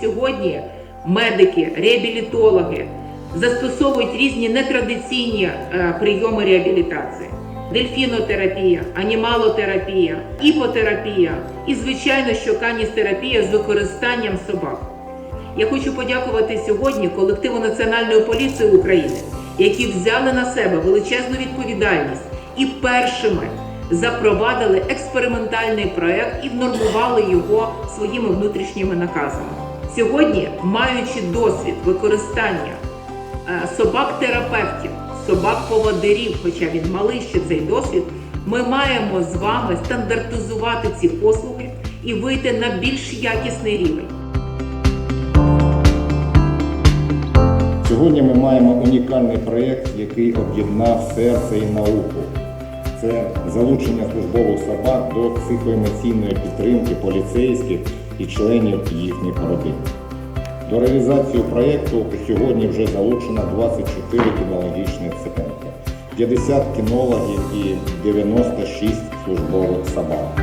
сьогодні медики, реабілітологи застосовують різні нетрадиційні е, прийоми реабілітації. Дельфінотерапія, анімалотерапія, іпотерапія і, звичайно, що каністерапія з використанням собак. Я хочу подякувати сьогодні колективу Національної поліції України, які взяли на себе величезну відповідальність і першими запровадили експериментальний проект і внормували його своїми внутрішніми наказами. Сьогодні, маючи досвід використання е, собак-терапевтів, собак-поводирів, хоча він малий ще цей досвід, ми маємо з вами стандартизувати ці послуги і вийти на більш якісний рівень. Сьогодні ми маємо унікальний проєкт, який об'єднав серце і науку. Це залучення службових собак до психоемоційної підтримки поліцейських і членів їхніх родин. До реалізації проєкту сьогодні вже залучено 24 кінологічних центри, 50 кінологів і 96 службових собак.